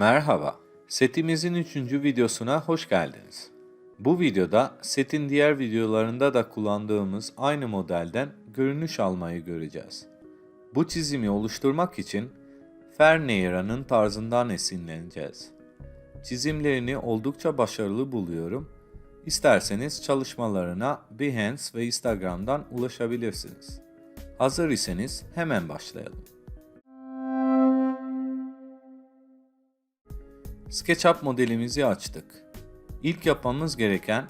Merhaba, setimizin 3. videosuna hoş geldiniz. Bu videoda setin diğer videolarında da kullandığımız aynı modelden görünüş almayı göreceğiz. Bu çizimi oluşturmak için Ferneira'nın tarzından esinleneceğiz. Çizimlerini oldukça başarılı buluyorum. İsterseniz çalışmalarına Behance ve Instagram'dan ulaşabilirsiniz. Hazır iseniz hemen başlayalım. SketchUp modelimizi açtık. İlk yapmamız gereken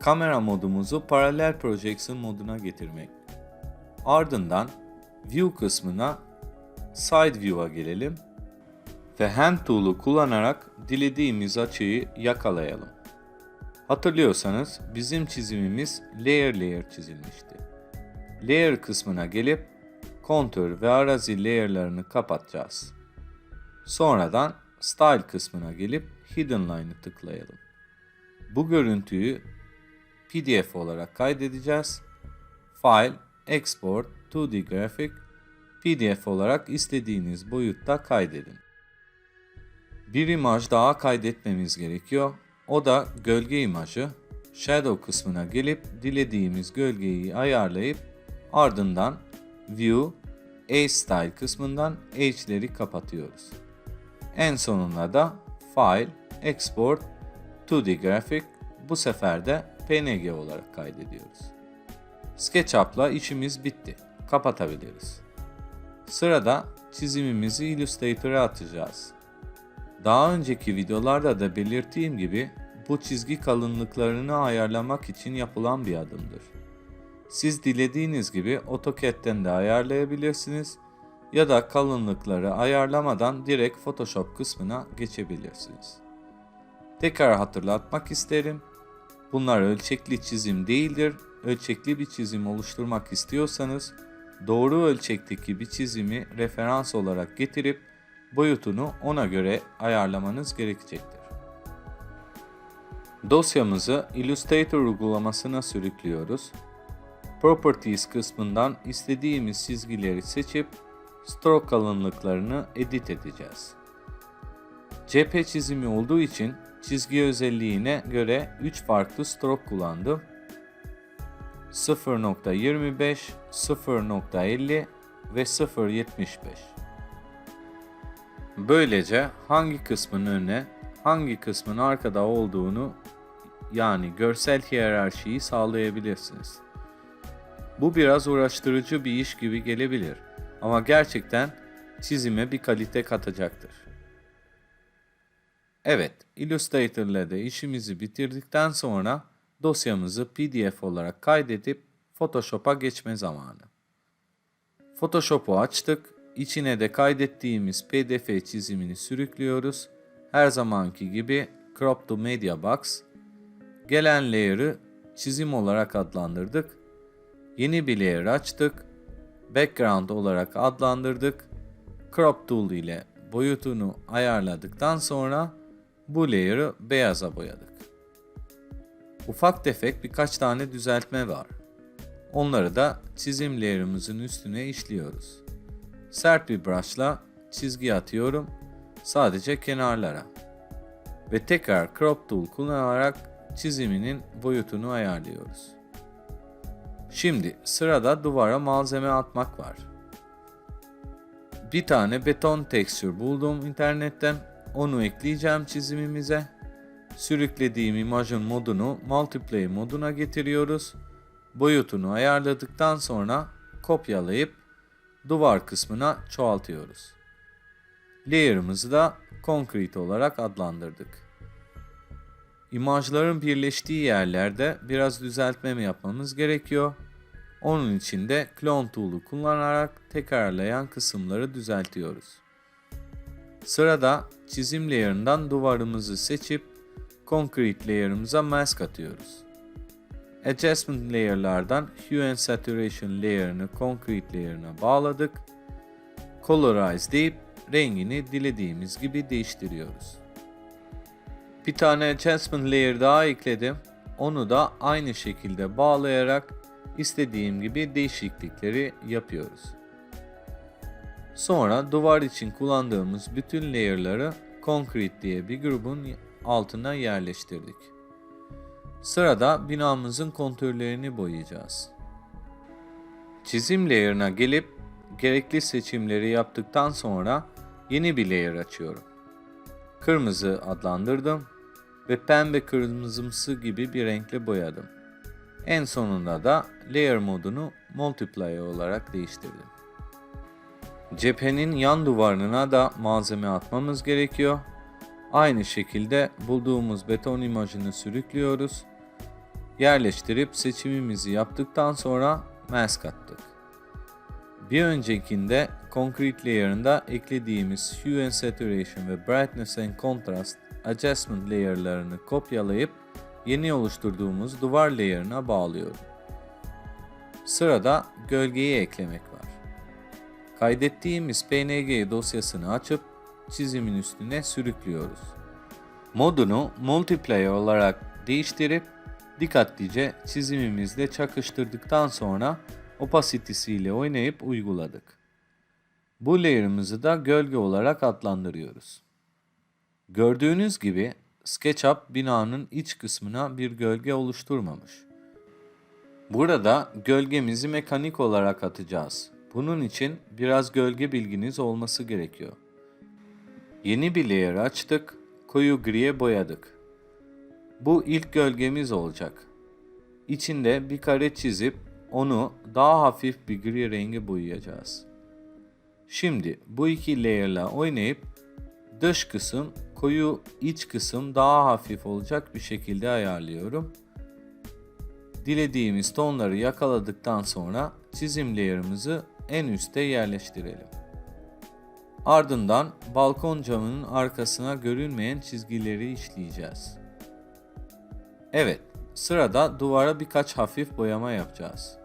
kamera modumuzu Parallel Projection moduna getirmek. Ardından View kısmına Side View'a gelelim ve Hand Tool'u kullanarak dilediğimiz açıyı yakalayalım. Hatırlıyorsanız bizim çizimimiz layer layer çizilmişti. Layer kısmına gelip Contour ve arazi layer'larını kapatacağız. Sonradan Style kısmına gelip Hidden Line'ı tıklayalım. Bu görüntüyü PDF olarak kaydedeceğiz. File, Export, 2D Graphic, PDF olarak istediğiniz boyutta kaydedin. Bir imaj daha kaydetmemiz gerekiyor. O da gölge imajı. Shadow kısmına gelip dilediğimiz gölgeyi ayarlayıp ardından View, Edge Style kısmından Edge'leri kapatıyoruz. En sonunda da File, Export, 2D Graphic bu sefer de PNG olarak kaydediyoruz. SketchUp'la işimiz bitti. Kapatabiliriz. Sırada çizimimizi Illustrator'a atacağız. Daha önceki videolarda da belirttiğim gibi bu çizgi kalınlıklarını ayarlamak için yapılan bir adımdır. Siz dilediğiniz gibi AutoCAD'den de ayarlayabilirsiniz ya da kalınlıkları ayarlamadan direkt Photoshop kısmına geçebilirsiniz. Tekrar hatırlatmak isterim. Bunlar ölçekli çizim değildir. Ölçekli bir çizim oluşturmak istiyorsanız doğru ölçekteki bir çizimi referans olarak getirip boyutunu ona göre ayarlamanız gerekecektir. Dosyamızı Illustrator uygulamasına sürüklüyoruz. Properties kısmından istediğimiz çizgileri seçip stroke kalınlıklarını edit edeceğiz. cephe çizimi olduğu için çizgi özelliğine göre 3 farklı stroke kullandım. 0.25, 0.50 ve 0.75. Böylece hangi kısmın önüne, hangi kısmın arkada olduğunu yani görsel hiyerarşiyi sağlayabilirsiniz. Bu biraz uğraştırıcı bir iş gibi gelebilir ama gerçekten çizime bir kalite katacaktır. Evet, Illustrator ile de işimizi bitirdikten sonra dosyamızı PDF olarak kaydedip Photoshop'a geçme zamanı. Photoshop'u açtık, içine de kaydettiğimiz PDF çizimini sürüklüyoruz. Her zamanki gibi Crop to Media Box, gelen layer'ı çizim olarak adlandırdık. Yeni bir layer açtık background olarak adlandırdık. Crop Tool ile boyutunu ayarladıktan sonra bu layer'ı beyaza boyadık. Ufak tefek birkaç tane düzeltme var. Onları da çizim layer'ımızın üstüne işliyoruz. Sert bir brush'la çizgi atıyorum sadece kenarlara. Ve tekrar Crop Tool kullanarak çiziminin boyutunu ayarlıyoruz. Şimdi sırada duvara malzeme atmak var. Bir tane beton texture buldum internetten. Onu ekleyeceğim çizimimize. Sürüklediğim imajın modunu multiply moduna getiriyoruz. Boyutunu ayarladıktan sonra kopyalayıp duvar kısmına çoğaltıyoruz. Layer'ımızı da concrete olarak adlandırdık. İmajların birleştiği yerlerde biraz düzeltme yapmamız gerekiyor. Onun için de Clone Tool'u kullanarak tekrarlayan kısımları düzeltiyoruz. Sırada çizim layer'ından duvarımızı seçip Concrete layer'ımıza mask atıyoruz. Adjustment layer'lardan Hue and Saturation layer'ını Concrete layer'ına bağladık. Colorize deyip rengini dilediğimiz gibi değiştiriyoruz. Bir tane adjustment layer daha ekledim. Onu da aynı şekilde bağlayarak istediğim gibi değişiklikleri yapıyoruz. Sonra duvar için kullandığımız bütün layer'ları Concrete diye bir grubun altına yerleştirdik. Sırada binamızın kontürlerini boyayacağız. Çizim layer'ına gelip gerekli seçimleri yaptıktan sonra yeni bir layer açıyorum. Kırmızı adlandırdım ve pembe kırmızımsı gibi bir renkle boyadım. En sonunda da layer modunu multiply olarak değiştirdim. Cephenin yan duvarına da malzeme atmamız gerekiyor. Aynı şekilde bulduğumuz beton imajını sürüklüyoruz. Yerleştirip seçimimizi yaptıktan sonra mask attık. Bir öncekinde Concrete Layer'ında eklediğimiz Hue and Saturation ve Brightness and Contrast Adjustment layer'larını kopyalayıp yeni oluşturduğumuz duvar layer'ına bağlıyorum. Sırada gölgeyi eklemek var. Kaydettiğimiz PNG dosyasını açıp çizimin üstüne sürüklüyoruz. Modunu Multiply olarak değiştirip dikkatlice çizimimizle çakıştırdıktan sonra opacitesiyle oynayıp uyguladık. Bu layer'ımızı da gölge olarak adlandırıyoruz. Gördüğünüz gibi SketchUp binanın iç kısmına bir gölge oluşturmamış. Burada gölgemizi mekanik olarak atacağız. Bunun için biraz gölge bilginiz olması gerekiyor. Yeni bir layer açtık, koyu griye boyadık. Bu ilk gölgemiz olacak. İçinde bir kare çizip onu daha hafif bir gri rengi boyayacağız. Şimdi bu iki layer'la oynayıp dış kısım koyu iç kısım daha hafif olacak bir şekilde ayarlıyorum. Dilediğimiz tonları yakaladıktan sonra çizim layer'ımızı en üste yerleştirelim. Ardından balkon camının arkasına görünmeyen çizgileri işleyeceğiz. Evet, sırada duvara birkaç hafif boyama yapacağız.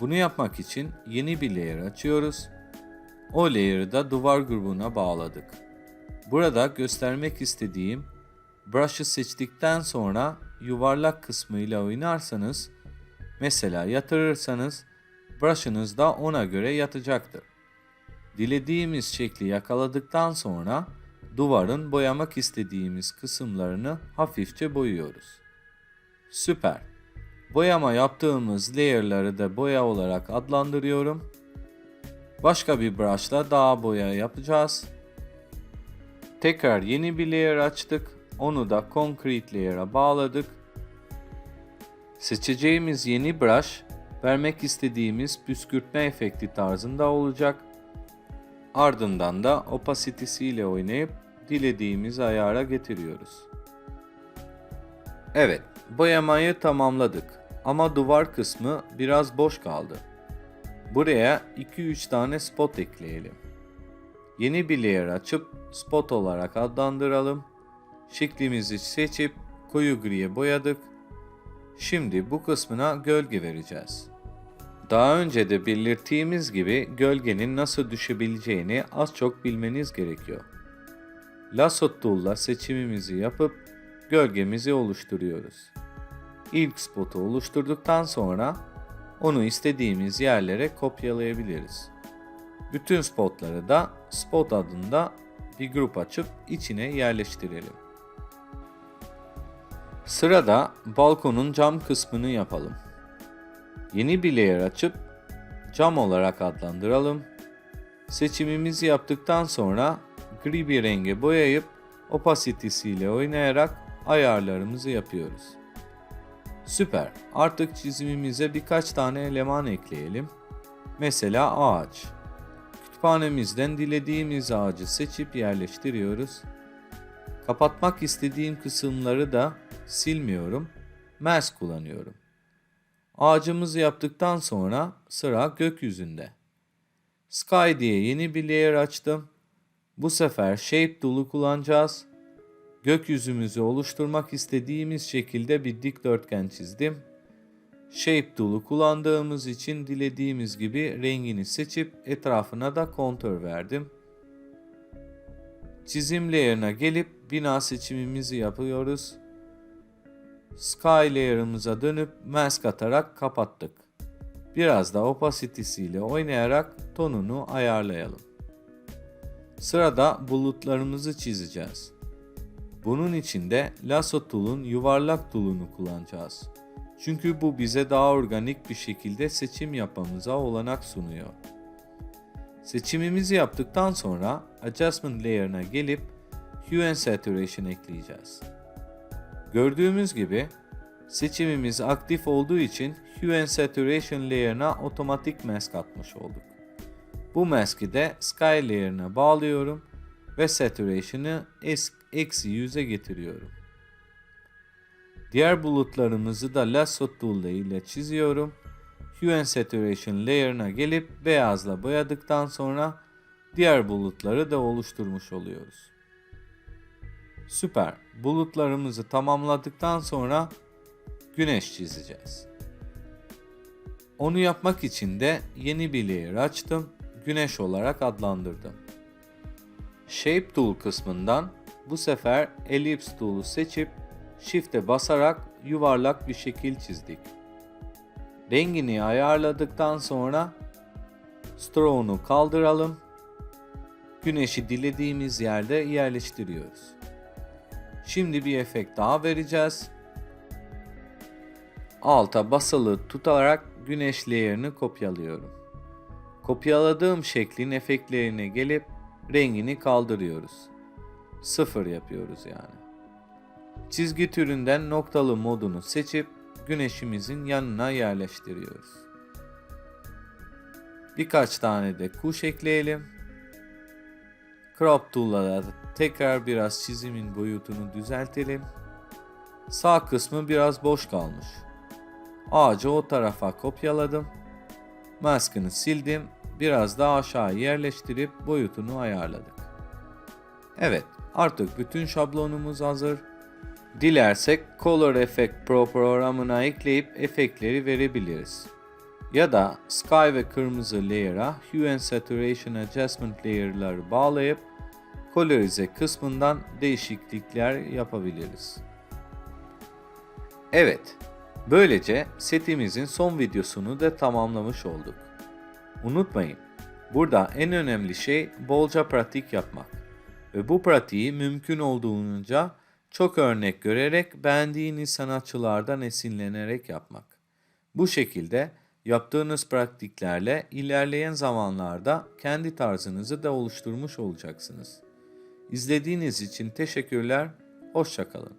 Bunu yapmak için yeni bir layer açıyoruz. O layer'ı da duvar grubuna bağladık. Burada göstermek istediğim brush'ı seçtikten sonra yuvarlak kısmıyla oynarsanız, mesela yatırırsanız brush'ınız da ona göre yatacaktır. Dilediğimiz şekli yakaladıktan sonra duvarın boyamak istediğimiz kısımlarını hafifçe boyuyoruz. Süper. Boyama yaptığımız layer'ları da boya olarak adlandırıyorum. Başka bir brush'la daha boya yapacağız. Tekrar yeni bir layer açtık. Onu da Concrete layer'a bağladık. Seçeceğimiz yeni brush vermek istediğimiz püskürtme efekti tarzında olacak. Ardından da opacitesiyle oynayıp dilediğimiz ayara getiriyoruz. Evet, boyamayı tamamladık ama duvar kısmı biraz boş kaldı. Buraya 2-3 tane spot ekleyelim. Yeni bir layer açıp spot olarak adlandıralım. Şeklimizi seçip koyu griye boyadık. Şimdi bu kısmına gölge vereceğiz. Daha önce de belirttiğimiz gibi gölgenin nasıl düşebileceğini az çok bilmeniz gerekiyor. Lasso Tool'la seçimimizi yapıp gölgemizi oluşturuyoruz. İlk spotu oluşturduktan sonra onu istediğimiz yerlere kopyalayabiliriz. Bütün spotları da spot adında bir grup açıp içine yerleştirelim. Sırada balkonun cam kısmını yapalım. Yeni bir layer açıp cam olarak adlandıralım. Seçimimizi yaptıktan sonra gri bir renge boyayıp opacitesiyle oynayarak ayarlarımızı yapıyoruz. Süper. Artık çizimimize birkaç tane eleman ekleyelim. Mesela ağaç. Kütüphanemizden dilediğimiz ağacı seçip yerleştiriyoruz. Kapatmak istediğim kısımları da silmiyorum. Mask kullanıyorum. Ağacımızı yaptıktan sonra sıra gökyüzünde. Sky diye yeni bir layer açtım. Bu sefer Shape Tool'u kullanacağız. Gökyüzümüzü oluşturmak istediğimiz şekilde bir dikdörtgen çizdim. Shape Tool'u kullandığımız için dilediğimiz gibi rengini seçip etrafına da kontör verdim. Çizim layer'ına gelip bina seçimimizi yapıyoruz. Sky layer'ımıza dönüp mask atarak kapattık. Biraz da opacitesiyle oynayarak tonunu ayarlayalım. Sırada bulutlarımızı çizeceğiz. Bunun için de lasso tool'un yuvarlak tool'unu kullanacağız. Çünkü bu bize daha organik bir şekilde seçim yapmamıza olanak sunuyor. Seçimimizi yaptıktan sonra Adjustment layer'ına gelip Hue and Saturation ekleyeceğiz. Gördüğümüz gibi seçimimiz aktif olduğu için Hue and Saturation layer'ına otomatik mask atmış olduk. Bu mask'i de Sky layer'ına bağlıyorum ve Saturation'ı eksi 100'e getiriyorum. Diğer bulutlarımızı da Lasso Tool ile çiziyorum. Hue and Saturation layer'ına gelip beyazla boyadıktan sonra diğer bulutları da oluşturmuş oluyoruz. Süper. Bulutlarımızı tamamladıktan sonra güneş çizeceğiz. Onu yapmak için de yeni bir layer açtım. Güneş olarak adlandırdım. Shape Tool kısmından bu sefer Ellipse Tool'u seçip Shift'e basarak yuvarlak bir şekil çizdik. Rengini ayarladıktan sonra Stroke'unu kaldıralım. Güneşi dilediğimiz yerde yerleştiriyoruz. Şimdi bir efekt daha vereceğiz. Alta basılı tutarak güneş layer'ını kopyalıyorum. Kopyaladığım şeklin efektlerine gelip rengini kaldırıyoruz. Sıfır yapıyoruz yani. Çizgi türünden noktalı modunu seçip güneşimizin yanına yerleştiriyoruz. Birkaç tane de kuş ekleyelim. Crop Tool'la tekrar biraz çizimin boyutunu düzeltelim. Sağ kısmı biraz boş kalmış. Ağacı o tarafa kopyaladım. Maskını sildim. Biraz daha aşağı yerleştirip boyutunu ayarladık. Evet, artık bütün şablonumuz hazır. Dilersek Color Effect Pro programına ekleyip efektleri verebiliriz. Ya da Sky ve kırmızı layer'a Hue and Saturation Adjustment layer'ları bağlayıp kolorize kısmından değişiklikler yapabiliriz. Evet, böylece setimizin son videosunu da tamamlamış olduk. Unutmayın, burada en önemli şey bolca pratik yapmak ve bu pratiği mümkün olduğunca çok örnek görerek beğendiğiniz sanatçılardan esinlenerek yapmak. Bu şekilde yaptığınız pratiklerle ilerleyen zamanlarda kendi tarzınızı da oluşturmuş olacaksınız. İzlediğiniz için teşekkürler, hoşçakalın.